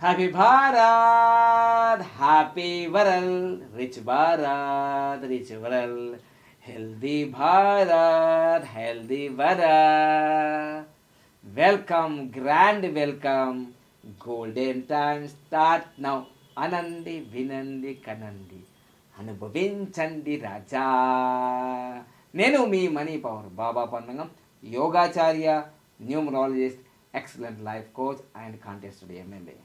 Happy Bharat happy world rich Bharat rich world healthy Bharat healthy world welcome grand welcome golden time start now అనండి వినండి కనండి అనుభవించండి రాజా నేను మీ money power Baba పందంగం యోగాచార్య numerologist excellent life coach and contested MLA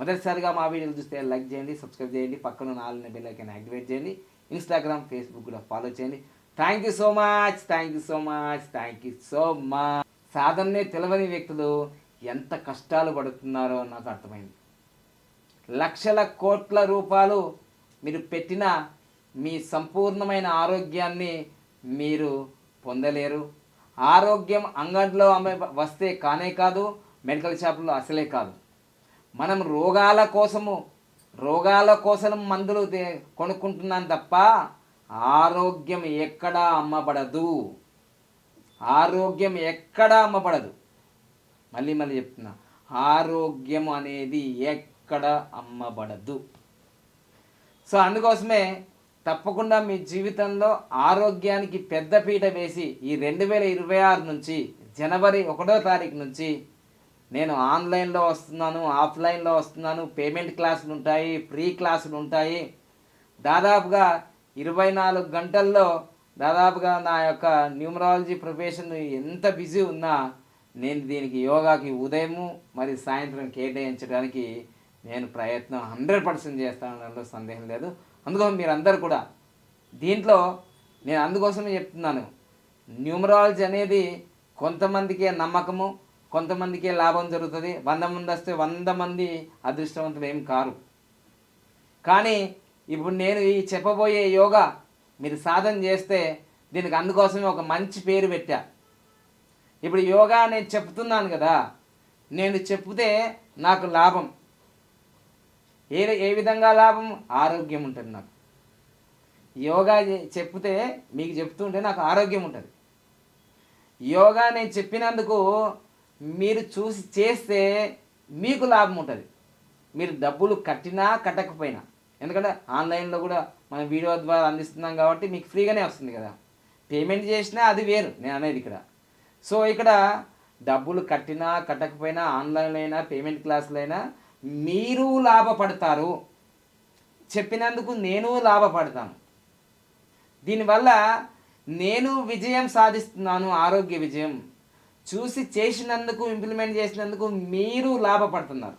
మొదటిసారిగా మా వీడియోలు చూస్తే లైక్ చేయండి సబ్స్క్రైబ్ చేయండి పక్కన నాలుగు బెల్ ఐకాన్ యాక్టివేట్ చేయండి ఇన్స్టాగ్రామ్ ఫేస్బుక్ కూడా ఫాలో చేయండి. Thank you so much thank you so much thank you so much సాధననే తెలవని వ్యక్తులు ఎంత కష్టాలు పడుతున్నారో నాకు అర్థమైంది. లక్షల కోట్ల రూపాయలు మీరు పెట్టిన మీ సంపూర్ణమైన ఆరోగ్యాన్ని మీరు పొందలేరు. ఆరోగ్యం అంగడిలో అమ్మే వస్తే కానే కాదు మెడికల్ షాపులో అసలే కాదు. మనం రోగాల కోసము రోగాల కోసం మందులు కొనుక్కుంటున్నాం తప్ప ఆరోగ్యం ఎక్కడా అమ్మబడదు. ఆరోగ్యం ఎక్కడా అమ్మబడదు. మళ్ళీ మళ్ళీ చెప్తున్నా. ఆరోగ్యం అనేది ఎక్కడ అమ్మబడదు. సో అందుకోసమే తప్పకుండా మీ జీవితంలో ఆరోగ్యానికి పెద్దపీట వేసి ఈ రెండు వేల ఇరవై ఆరు నుంచి జనవరి ఒకటో తారీఖు నుంచి నేను ఆన్లైన్లో వస్తున్నాను ఆఫ్లైన్లో వస్తున్నాను పేమెంట్ క్లాసులు ఉంటాయి ఫ్రీ క్లాసులు ఉంటాయి. దాదాపుగా ఇరవై నాలుగు గంటల్లో దాదాపుగా నా యొక్క న్యూమరాలజీ ప్రొఫెషన్ ఎంత బిజీ ఉన్నా నేను దీనికి యోగాకి ఉదయము మరి సాయంత్రం కేటాయించడానికి నేను ప్రయత్నం హండ్రెడ్ పర్సెంట్ చేస్తానలో సందేహం లేదు. అందుకోసం మీరందరూ కూడా దీంట్లో నేను అందుకోసమే చెప్తున్నాను. న్యూమరాలజీ అనేది కొంతమందికే నమ్మకము కొంతమందికే లాభం జరుగుతుంది వంద మంది వస్తే వంద మంది అదృష్టవంతులు ఏం కారు. కానీ ఇప్పుడు నేను ఈ చెప్పబోయే యోగా మీరు సాధన చేస్తే దీనికి అందుకోసమే ఒక మంచి పేరు పెట్టా. ఇప్పుడు యోగా నేను చెప్తున్నాను కదా నేను చెప్తే నాకు లాభం. ఏ ఏ విధంగా లాభం? ఆరోగ్యం ఉంటుంది నాకు. యోగా చెప్తే మీకు చెప్తుంటే నాకు ఆరోగ్యం ఉంటుంది. యోగా నేను చెప్పినందుకు మీరు చూసి చేస్తే మీకు లాభం ఉంటుంది. మీరు డబ్బులు కట్టినా కట్టకపోయినా. ఎందుకంటే ఆన్లైన్లో కూడా మనం వీడియో ద్వారా అందిస్తున్నాం కాబట్టి మీకు ఫ్రీగానే వస్తుంది కదా. పేమెంట్ చేసినా అది వేరు నేను అనేది ఇక్కడ. సో ఇక్కడ డబ్బులు కట్టినా కట్టకపోయినా ఆన్లైన్లో అయినా పేమెంట్ క్లాసులు అయినా మీరు లాభపడతారు. చెప్పినందుకు నేను లాభపడతాను. దీనివల్ల నేను విజయం సాధిస్తున్నాను ఆరోగ్య విజయం. చూసి చేసినందుకు ఇంప్లిమెంట్ చేసినందుకు మీరు లాభపడుతున్నారు.